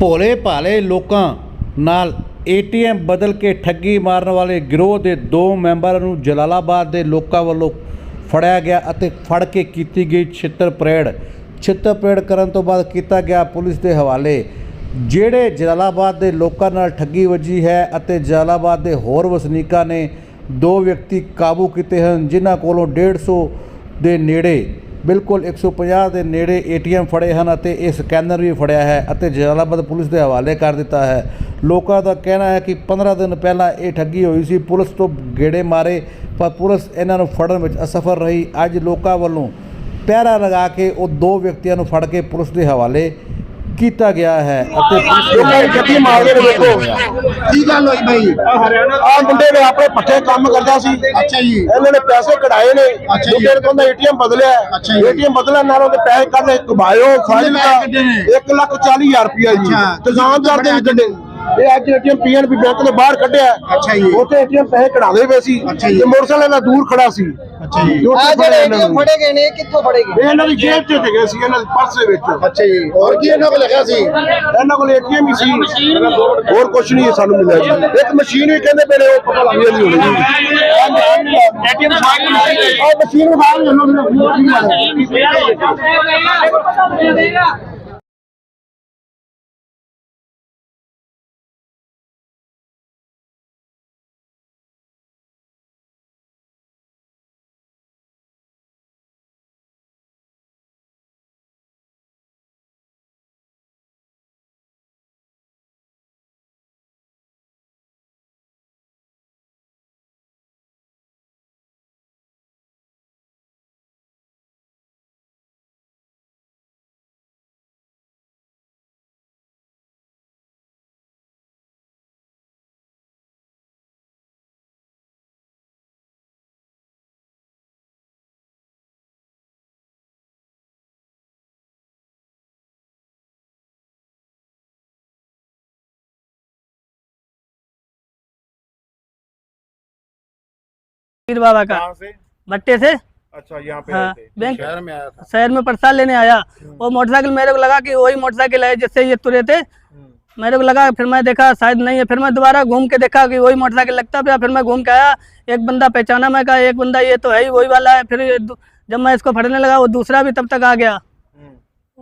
ਭੋਲੇ ਭਾਲੇ ਲੋਕਾਂ ਨਾਲ ਏਟੀਐਮ ਬਦਲ ਕੇ ਠੱਗੀ ਮਾਰਨ ਵਾਲੇ ਗਿਰੋਹ ਦੇ ਦੋ ਮੈਂਬਰਾਂ ਨੂੰ ਜਲਾਲਾਬਾਦ ਦੇ ਲੋਕਾਂ ਵੱਲੋਂ ਫੜਿਆ ਗਿਆ ਅਤੇ ਫੜ ਕੇ ਕੀਤੀ ਗਈ ਛਿੱਤਰ ਪਰੇਡ। ਛਿੱਤਰ ਪਰੇਡ ਕਰਨ ਤੋਂ ਬਾਅਦ ਕੀਤਾ ਗਿਆ ਪੁਲਿਸ ਦੇ ਹਵਾਲੇ। ਜਿਹੜੇ ਜਲਾਲਾਬਾਦ ਦੇ ਲੋਕਾਂ ਨਾਲ ਠੱਗੀ ਵੱਜੀ ਹੈ ਅਤੇ ਜਲਾਲਾਬਾਦ ਦੇ ਹੋਰ ਵਸਨੀਕਾਂ ਨੇ ਦੋ ਵਿਅਕਤੀ ਕਾਬੂ ਕੀਤੇ ਹਨ, ਜਿਨ੍ਹਾਂ ਕੋਲੋਂ 150 ਦੇ ਨੇੜੇ ਬਿਲਕੁਲ 150 ਦੇ ਨੇੜੇ ਏਟੀਐਮ ਫੜੇ ਹਨ ਅਤੇ ਇਹ ਸਕੈਨਰ ਵੀ ਫੜਿਆ ਹੈ ਅਤੇ ਜਲਾਲਾਬਾਦ ਪੁਲਿਸ ਦੇ ਹਵਾਲੇ ਕਰ ਦਿੱਤਾ ਹੈ। ਲੋਕਾਂ ਦਾ ਕਹਿਣਾ ਹੈ ਕਿ 15 ਦਿਨ ਪਹਿਲਾਂ ਇਹ ਠੱਗੀ ਹੋਈ ਸੀ। ਪੁਲਿਸ ਤੋਂ ਗੇੜੇ ਮਾਰੇ, ਪਰ ਪੁਲਿਸ ਇਹਨਾਂ ਨੂੰ ਫੜਨ ਵਿੱਚ ਅਸਫਲ ਰਹੀ। ਅੱਜ ਲੋਕਾਂ ਵੱਲੋਂ ਪਹਿਰਾ ਲਗਾ ਕੇ ਉਹ ਦੋ ਵਿਅਕਤੀਆਂ ਨੂੰ ਫੜ ਕੇ ਪੁਲਿਸ ਦੇ ਹਵਾਲੇ ਕੀਤਾ ਗਿਆ ਹੈ ਅਤੇ ਪੁਲਿਸ ਨੇ ਦੀ ਗੱਡੀ ਮਾਰਦੇ ਨੇ ਦੇਖੋ। ਕੀ ਗੱਲ ਹੋਈ ਬਈ ਆ ਮੁੰਡੇ ਨੇ ਆਪਣੇ ਪੱਠੇ ਕੰਮ ਕਰਦਾ ਸੀ। ਅੱਛਾ ਜੀ। ਇਹਨਾਂ ਨੇ ਪੈਸੇ ਕਢਾਏ ਨੇ। ਅੱਛਾ ਜੀ। ਮੁੰਡੇ ਨੇ ਕਹਿੰਦਾ ਏਟੀਐਮ ਬਦਲਿਆ। ਏਟੀਐਮ ਬਦਲਣ ਨਾਲ ਉਹਦੇ ਪੈਸੇ ਕੱਢੇ ਕਮਾਇਓ ਨੇ? 1 ਲੱਖ 40 ਹਜ਼ਾਰ ਰੁਪਇਆ ਜੀ। ਤਜ਼ਾਮਦਾਰ ਦੇ ਵੀ ਕੱਢੇ। ਇਹ ਅੱਜ ਏਟੀਐਮ ਪੀਐਨਬੀ ਬੈਂਕ ਦੇ ਬਾਹਰ ਕੱਢਿਆ। ਅੱਛਾ ਜੀ। ਉੱਥੇ ਏਟੀਐਮ ਪੈਸੇ ਕਢਾਉਂਦੇ ਪਏ ਸੀ। ਤੇ ਮੋਟਰਸਾਈਕਲ ਨਾਲ ਦੂਰ ਖੜਾ ਸੀ। ਅੱਛਾ ਜੀ। ਆ ਜਿਹੜੇ ਇਹਨਾਂ ਏਟੀਐਮ ਨੂੰ। ਫੜੇ ਗਏ ਨੇ ਕਿੱਥੋਂ ਫੜੇ ਗਏ? ਇਹ ਇਹਨਾਂ ਦੀ ਜੇਬ 'ਚ ਸੀਗੇ ਸੀ ਇਹਨਾਂ ਦੇ ਪਰਸ ਦੇ ਵਿੱਚ। ਅੱਛਾ ਜੀ। ਹੋਰ ਕੀ ਇਹਨਾਂ ਕੋਲ ਲਿਖਿਆ ਸੀ? ਇਹਨਾਂ ਕੋਲ ਏਟੀਐਮ ਹੀ ਸੀ। ਹੋਰ ਕੁਝ ਨਹੀਂ ਸਾਨੂੰ ਮਿਲਿਆ ਜੀ। ਇੱਕ ਮਸ਼ੀਨ ਵੀ ਕਹਿੰਦੇ ਪਏ ਨੇ ਉਹ ਪਤਾ ਲੱਗ ਜਾਂਦੀ ਹੋਣੀ। ਜੀ ਏਟੀਐਮ ਮਸ਼ੀਨ ਬਾਹਰ पीर बाबा का से? भट्टे से। अच्छा यहाँ पे हाँ बैंक शहर में आया था। शहर में प्रसाद लेने आया। वो मोटरसाइकिल मेरे को लगा कि वही मोटरसाइकिल है जिससे ये तुरे थे। मेरे को लगा फिर मैं देखा शायद नहीं है। फिर मैं दोबारा घूम के देखा कि वही मोटरसाइकिल लगता था फिर मैं घूम के आया। एक बंदा पहचाना मैं कहा एक बंदा ये तो है ही वही वाला है। फिर जब मैं इसको फटने लगा वो दूसरा भी तब तक आ गया।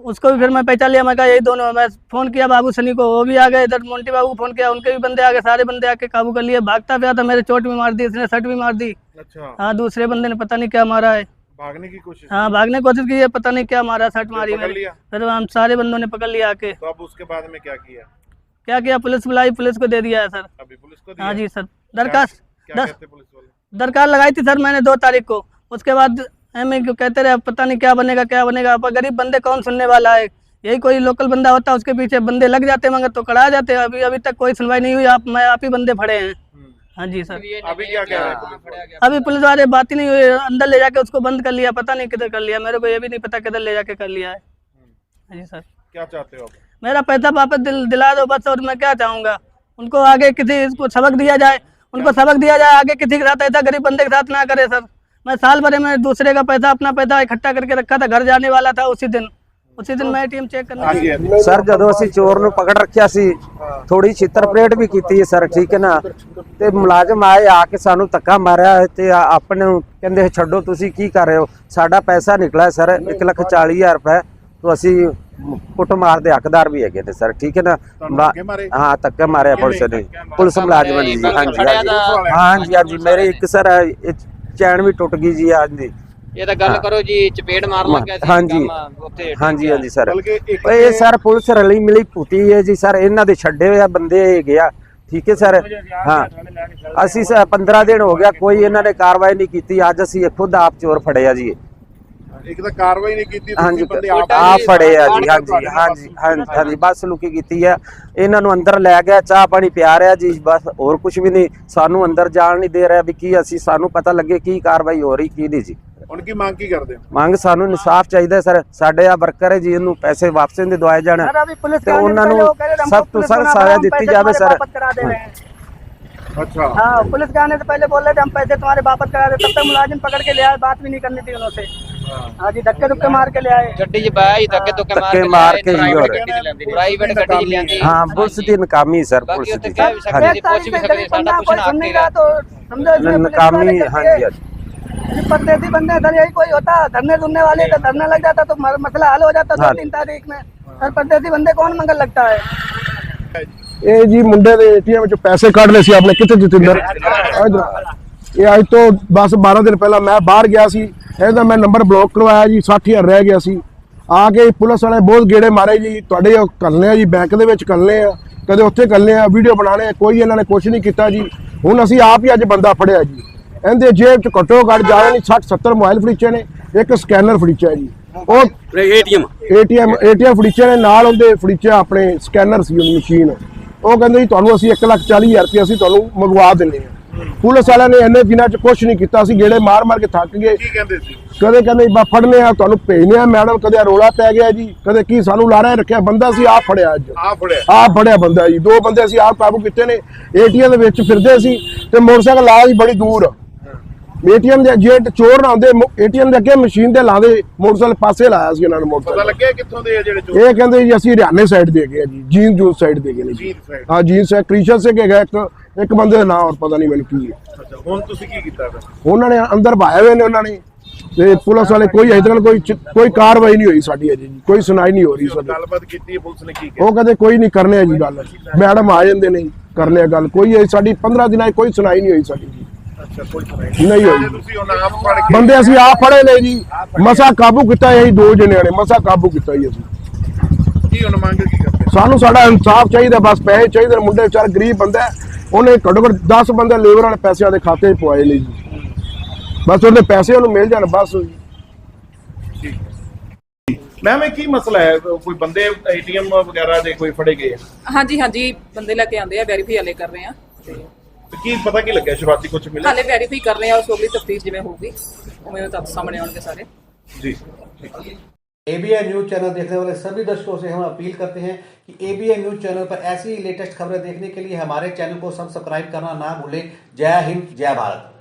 उसको भी फिर मैं पहचान लिया मैं कहा यही दोनों मैं फ़ोन किया बाबू सनी को वो भी आ गए इधर मोन्टी बाबू को फ़ोन किया उनके भी बंदे आ गए सारे बंदे आके काबू कर लिए। भागता पिया था मेरे चोट भी मार दी इसने सट भी मार दी। अच्छा। हाँ दूसरे बंदे ने पता नहीं क्या मारा है। भागने की कोशिश हाँ भागने की कोशिश की है पता नहीं क्या मारा सट मारी फिर हम सारे बंदों ने पकड़ लिया आके। तो अब उसके बाद में क्या किया? क्या किया? पुलिस बुलाई पुलिस को दे दिया है सर। अभी पुलिस को हाँ जी सर। दरखास्त दरकार लगाई थी सर मैंने दो तारीख को। उसके बाद एम क्यों कहते रहे पता नहीं क्या बनेगा क्या बनेगा। अब गरीब बंदे कौन सुनने वाला है? यही कोई लोकल बंदा होता उसके पीछे बंदे लग जाते मगर तो कड़ा जाते अभी अभी तक कोई सुनवाई नहीं हुई आप मैं आप ही बंदे फड़े हैं। हम्म। हाँ जी सर। अभी क्या कह रहे हैं? पुलिस वाले? अभी पुलिस वाले बात ही नहीं हुई अंदर ले जाके उसको बंद कर लिया पता नहीं किधर कर लिया। मेरे को ये भी नहीं पता किधर ले जाके कर लिया है। हाँ जी सर। क्या चाहते हो आप? मेरा पैसा वापस दिल दिला दो बस और मैं क्या चाहूँगा? उनको आगे किसी को सबक दिया जाए उनको सबक दिया जाए आगे किसी के साथ ऐसा गरीब बंदे के साथ ना करे सर। मैं साल भरे में दूसरे का पैसा अपना पैसा इकट्ठा करके रखा था घर जाने वाला था उसी दिन उसी दिन मैं टीम चेक करने हाँ जी हाँ जी। ਸਰ ਜਦੋਂ ਅਸੀਂ ਚੋਰ ਨੂੰ ਪਕੜ ਰੱਖਿਆ ਸੀ ਥੋੜੀ ਛਿੱਤਰ ਪਰੇਡ ਵੀ ਕੀਤੀ ਹੈ ਸਰ ਠੀਕ ਹੈ ਨਾ ਤੇ ਮੁਲਾਜ਼ਮ ਆਏ ਆ ਕੇ ਸਾਨੂੰ ਧੱਕਾ ਮਾਰਿਆ ਹੈ ਤੇ ਆ- ਆਪਣੇ ਨੂੰ ਕਹਿੰਦੇ ਛੱਡੋ ਤੁਸੀਂ ਕੀ ਕਰ ਰਹੇ ਹੋ ਸਾਡਾ ਪੈਸਾ ਨਿਕਲਿਆ ਸਰ 140000 ਰੁਪਏ ਤੋਂ ਅਸੀਂ ਕੁੱਟ ਮਾਰ ਦੇ ਹੱਕਦਾਰ ਵੀ ਹੈਗੇ ਨੇ ਸਰ ਠੀਕ ਹੈ ਨਾ ਤੁਹਾਨੂੰ ਧੱਕੇ ਮਾਰੇ? ਹਾਂ ਧੱਕੇ ਮਾਰਿਆ ਪੁਲਿਸ ਨੇ ਪੁਲਿਸ ਮੁਲਾਜ਼ਮ ਨੇ ਜੀ ਹਾਂਜੀ ਹਾਂਜੀ ਹਾਂਜੀ ਹਾਂਜੀ ਮੇਰੇ ਇੱਕ ਸਰ ਇਹ ਚੈਨ ਵੀ ਟੁੱਟ ਗਈ ਜੀ ਅੱਜ ਦੀ। ਇਹ ਤਾਂ ਗੱਲ ਕਰੋ ਜੀ ਚਪੇੜ ਮਾਰਨ ਲੱਗਿਆ ਸੀ ਹਾਂਜੀ। ਕੰਮ ਉੱਥੇ ਹਾਂਜੀ ਹਾਂਜੀ ਸਰ। ਇਹ ਸਰ ਪੁਲਿਸ ਰਲੀ ਮਿਲੀ ਭੂਤੀ ਹੈ ਜੀ ਸਰ ਇਹਨਾਂ ਦੇ ਛੱਡੇ ਹੋਏ ਆ ਬੰਦੇ ਹੈਗੇ ਆ ਠੀਕ ਹੈ ਸਰ? ਹਾਂ। ਅਸੀਂ ਸਰ 15 ਦਿਨ ਹੋ ਗਿਆ ਕੋਈ ਇਹਨਾਂ ਨੇ ਕਾਰਵਾਈ ਨਹੀਂ ਕੀਤੀ। ਅੱਜ ਅਸੀਂ ਖੁਦ ਆਪ ਚੋਰ ਫੜੇ ਆ ਜੀ। ਇੱਕ ਤਾਂ ਕਾਰਵਾਈ ਨਹੀਂ ਕੀਤੀ ਹਾਂਜੀ ਤੁਸੀਂ ਬੰਦੇ ਆਪ ਆਪ ਫੜੇ ਆ ਜੀ ਹਾਂਜੀ ਹਾਂਜੀ ਹਾਂਜੀ ਹਾਂਜੀ ਬਸ ਲੁਕੀ ਕੀਤੀ ਆ ਇਹਨਾਂ ਨੂੰ ਅੰਦਰ ਲੈ ਗਿਆ ਚਾਹ ਪਾਣੀ ਪਿਆ ਰਿਹਾ ਜੀ ਬਸ ਹੋਰ ਕੁਝ ਵੀ ਨਹੀਂ ਸਾਨੂੰ ਅੰਦਰ ਜਾਣ ਨਹੀਂ ਦੇ ਰਿਹਾ ਵੀ ਕੀ ਅਸੀਂ ਸਾਨੂੰ ਪਤਾ ਲੱਗੇ ਕੀ ਕਾਰਵਾਈ ਹੋ ਰਹੀ ਕੀ ਨਹੀਂ ਜੀ ਹੁਣ ਕੀ ਮੰਗ ਕੀ ਕਰਦੇ ਹੋ ਮੰਗ ਸਾਨੂੰ ਇਨਸਾਫ ਚਾਹੀਦਾ ਸਰ ਸਾਡੇ ਆ ਵਰਕਰ ਹੈ ਜੀ ਇਹਨੂੰ ਪੈਸੇ ਵਾਪਸ ਦੇ ਦਵਾਏ ਜਾਣ अभी पुलिस ਤੇ ਉਹਨਾਂ ਨੂੰ ਸਖਤ ਤੋਂ ਸਖਤ ਸਜ਼ਾ ਦਿੱਤੀ ਜਾਵੇ ਸਰ करा दे रहे हैं अच्छा हाँ पुलिस के आने से पहले बोल रहे थे हम पैसे तुम्हारे वापस करा दे तब तक मुलाजिम पकड़ के ले आए बात भी नहीं करनी थी उनसे हाँ जी धक्के धुक्के मार के ले आए ਗੱਡੀ 'ਚ ਬਾਇਆ ਜੀ ਧੱਕੇ ਧੁੱਕੇ ਮਾਰ ਧੱਕੇ ਕੇ ਮਾਰ ਲਿਆਏ, ਕੇ ਜੀ private ਹੋਰ। ਗੱਡੀ 'ਚ ਲੈਂਦੀ ਪ੍ਰਾਈਵੇਟ ਗੱਡੀ 'ਚ ਲੈਂਦੀ ਹਾਂ ਪੁਲਿਸ ਦੀ ਨਕਾਮੀ ਸਰ ਬਾਕੀ ਪੁਲਿਸ ਉੱਥੇ ਦੀ ਕਹਿ ਵੀ ਸਕਦੇ ਹਾਂਜੀ ਸੀ ਪੁੱਛ ਵੀ ਸਕਦੇ ਸੀ, ਸਾਡਾ ਕੁਛ ਨਾ सुन नहीं ਆਖੇਗਾ रहा तो समझो इसमें पुलिस ਨਕਾਮੀ वाले कहते ਹਾਂਜੀ हैं, ਹਾਂਜੀ कि परदेसी बंदे इधर यही कोई होता धरने धुरने वाले तो धरने लग जाता तो मर- मसला हल हो जाता दो हाँ। तीन तारीख में और परदेसी बंदे कौन मंगल लगता है ਇਹ ਜੀ ਮੁੰਡੇ ਦੇ ਏਟੀਐਮ ਵਿੱਚੋਂ ਪੈਸੇ ਕੱਢ ਲਏ ਸੀ ਆਪਣੇ ਕਿੱਥੇ ਜਤਿੰਦਰ ਇੱਧਰ। ਇਹ ਅੱਜ ਤੋਂ ਬਸ 12 ਦਿਨ ਪਹਿਲਾਂ ਮੈਂ ਬਾਹਰ ਗਿਆ ਸੀ ਇਹਦਾ ਮੈਂ ਨੰਬਰ ਬਲੌਕ ਕਰਵਾਇਆ ਜੀ 60000 ਰਹਿ ਗਿਆ ਸੀ। ਆ ਕੇ ਪੁਲਿਸ ਵਾਲੇ ਬਹੁਤ ਗੇੜੇ ਮਾਰੇ ਜੀ ਤੁਹਾਡੇ ਉਹ ਕਰਨੇ ਆ ਜੀ ਬੈਂਕ ਦੇ ਵਿੱਚ ਕਰਨੇ ਆ ਕਦੇ ਉੱਥੇ ਕਰਨੇ ਆ ਵੀਡੀਓ ਬਣਾਣੇ ਕੋਈ ਇਹਨਾਂ ਨੇ ਕੁਝ ਨਹੀਂ ਕੀਤਾ ਜੀ। ਹੁਣ ਅਸੀਂ ਆਪ ਹੀ ਅੱਜ ਬੰਦਾ ਫੜਿਆ ਜੀ। ਇਹਦੇ ਜੇਬ ਚ ਘੱਟੋ ਘੱਟ ਜ਼ਿਆਦਾ ਨਹੀਂ 60 70 ਮੋਬਾਈਲ ਫੜੀਚੇ ਨੇ ਇੱਕ ਸਕੈਨਰ ਫੜੀਚਾ ਜੀ। ਉਹ ਏਟੀਐਮ? ਏਟੀਐਮ ਏਟੀਐਮ ਫੜੀਚੇ ਨੇ ਨਾਲ ਉਹਦੇ ਫੜੀਚੇ ਆਪਣੇ ਸਕੈਨਰ ਸੀ ਉਹ ਮਸ਼ੀਨ। ਉਹ ਕਹਿੰਦੇ ਜੀ ਤੁਹਾਨੂੰ ਅਸੀਂ 1 ਲੱਖ 40 ਹਜ਼ਾਰ ਰੁਪਏ ਅਸੀਂ ਤੁਹਾਨੂੰ ਮੰਗਵਾ ਦਿੰਦੇ ਹਾਂ। ਪੁਲਿਸ ਵਾਲਿਆਂ ਨੇ ਇੰਨੇ ਦਿਨਾਂ ਚ ਕੁਝ ਨਹੀਂ ਕੀਤਾ ਸੀ ਗੇੜੇ ਮਾਰ ਮਾਰ ਕੇ ਥੱਕ ਗਏ। ਕੀ ਕਹਿੰਦੇ ਸੀ? ਕਦੇ ਕਹਿੰਦੇ ਬਾ ਫੜਨੇ ਆ ਤੁਹਾਨੂੰ ਭੇਜਨੇ ਆ ਮੈਡਮ ਕਦੇ ਰੋਲਾ ਪੈ ਗਿਆ ਜੀ ਕਦੇ ਕੀ ਸਾਨੂੰ ਲਾਰਾ ਰੱਖਿਆ ਬੰਦਾ ਸੀ ਆਪ ਫੜਿਆ ਅੱਜ। ਆ ਫੜਿਆ? ਆਪ ਫੜਿਆ ਬੰਦਾ ਜੀ ਦੋ ਬੰਦੇ ਅਸੀਂ ਆਪ ਕਾਬੂ ਕੀਤੇ ਨੇ ਏਟੀਐਮ ਦੇ ਵਿੱਚ ਫਿਰਦੇ ਸੀ ਤੇ ਮੋਟਰਸਾਈਕਲ ਲਾਇਆ ਜੀ ਬੜੀ ਦੂਰ। ਏਟੀਐਮ ਦੇ ਜੇ ਚੋਰ ਨਾ ਆਉਂਦੇ ਏਟੀਐਮ ਦੇ ਅੱਗੇ ਮਸ਼ੀਨ ਤੇ ਲਾਦੇ ਮੋਟਰਸਾਈਕਲ ਪਾਸੇ ਲਾਇਆ ਸੀ ਉਹਨਾਂ ਨੇ ਪਤਾ ਮੋਟਰਸਾਈਕਲ ਲੱਗਿਆ ਕਿੱਥੋਂ ਦੇ ਆ ਜਿਹੜੇ ਚੋਰ? ਇਹ ਕਹਿੰਦੇ ਜੀ ਅਸੀਂ ਹਰਿਆਣੇ ਸਾਈਡ ਦੇ ਗਏ ਆ ਜੀ ਜੀਨ ਜੂਨ ਸਾਈਡ ਦੇ ਗਏ ਨੇ ਜੀ। ਜੀਨ ਹਾਂ ਜੀਨ ਸਾਈਡ ਕ੍ਰਿਸ਼ਨ ਸਿੰਘ ਹੈਗਾ ਇੱਕ ਇੱਕ ਬੰਦੇ ਦਾ ਨਾਮ ਹੋਰ ਪਤਾ ਨਹੀਂ ਮੈਨੂੰ ਕੀ ਹੈ। ਅੱਛਾ ਹੁਣ ਤੁਸੀਂ ਕੀ ਕੀਤਾ ਫਿਰ? ਉਹਨਾਂ ਨੇ ਅੰਦਰ ਭਾਏ ਹੋਏ ਨੇ ਉਹਨਾਂ ਨੇ ਤੇ ਪੁਲਿਸ ਵਾਲੇ ਕੋਈ ਅਜੇ ਤੱਕ ਕੋਈ ਚ- ਕੋਈ ਕਾਰਵਾਈ ਨਹੀਂ ਹੋਈ ਸਾਡੀ ਅਜੇ ਜੀ ਕੋਈ ਸੁਣਾਈ ਨਹੀਂ ਹੋ ਰਹੀ ਸਾਡੀ। ਗੱਲਬਾਤ ਕੀਤੀ ਹੈ ਪੁਲਿਸ ਨੇ ਕੀ ਕਿਹਾ? ਉਹ ਕਹਿੰਦੇ ਕੋਈ ਨਹੀਂ ਕਰਨੇ ਆ ਜੀ ਗੱਲ ਮੈਡਮ ਆ ਜਾਂਦੇ ਨੇ ਕਰਨੇ ਆ ਗੱਲ ਕੋਈ ਇਹ ਸਾਡੀ 15 ਦਿਨਾਂ 'ਚ ਕੋਈ ਸੁਣਾਈ ਨਹੀਂ ਹੋਈ ਸਾਡੀ ਜੀ। ਨਹੀਂ ਹੋਈ। ਜੇ ਤੁਸੀਂ ਹੁਣ ਆਪ ਫੜ ਕੇ ਬੰਦੇ ਅਸੀਂ ਆਪ ਫੜੇ ਨੇ ਜੀ। ਮਸਾ ਕਾਬੂ ਕੀਤਾ ਇਹ ਦੋ ਜਣਿਆਂ ਨੇ ਮਸਾ ਕਾਬੂ ਕੀਤਾ ਜੀ ਅਸੀਂ। ਕੀ ਹੁਣ ਮੰਗ ਕੀ ਕਰਦੇ? ਸਾਨੂੰ ਸਾਡਾ ਇਨਸਾਫ ਚਾਹੀਦਾ ਬਸ ਪੈਸੇ ਚਾਹੀਦੇ ਨੇ। ਮੁੰਡੇ ਵਿਚਾਰ ਗਰੀਬ ਬੰਦਾ ਹੈ। ਉਹਨੇ ਘੱਟੋ ਘੱਟ 10 ਬੰਦੇ ਲੇਬਰ ਵਾਲੇ ਪੈਸਿਆਂ ਦੇ ਖਾਤੇ 'ਚ ਪਵਾਏ ਨੇ ਜੀ। ਬਸ ਉਹਦੇ ਪੈਸੇ ਉਹਨੂੰ ਮਿਲ ਜਾਣ ਬਸ। ਮੈਮ ਇਹ ਕੀ ਮਸਲਾ ਹੈ? ਕੋਈ ਬੰਦੇ ਏਟੀਐਮ ਵਗੈਰਾ ਦੇ ਕੋਈ ਫੜੇ ਗਏ ਆ? ਹਾਂਜੀ ਹਾਂਜੀ। ਬੰਦੇ ਲੈ ਕੇ ਆਂਦੇ ਆ ਵੈਰੀਫਾਈ ਹਲੇ ਕਰ ਰਹੇ ਆ। ਤੇ ਕੀ ਪਤਾ ਕੀ ਲੱਗਿਆ ਸ਼ੁਰੂਆਤੀ ਕੁਝ ਮਿਲਿਆ ਹਾਲੇ ਵੈਰੀਫਾਈ ਕਰ ਰਹੇ ਆ ਉਸ ਅਗਲੀ ਤਫਤੀਸ਼ ਜਿਵੇਂ ਹੋਊਗੀ ਉਵੇਂ ਉਹ ਤੱਕ ਸਾਹਮਣੇ ਆਉਣਗੇ ਸਾਰੇ ਜੀ एबीएन न्यूज चैनल देखने वाले सभी दर्शकों से हम अपील करते हैं कि एबीएन न्यूज चैनल पर ऐसी लेटेस्ट खबरें देखने के लिए हमारे चैनल को सब्सक्राइब करना ना भूलें जय हिंद जय भारत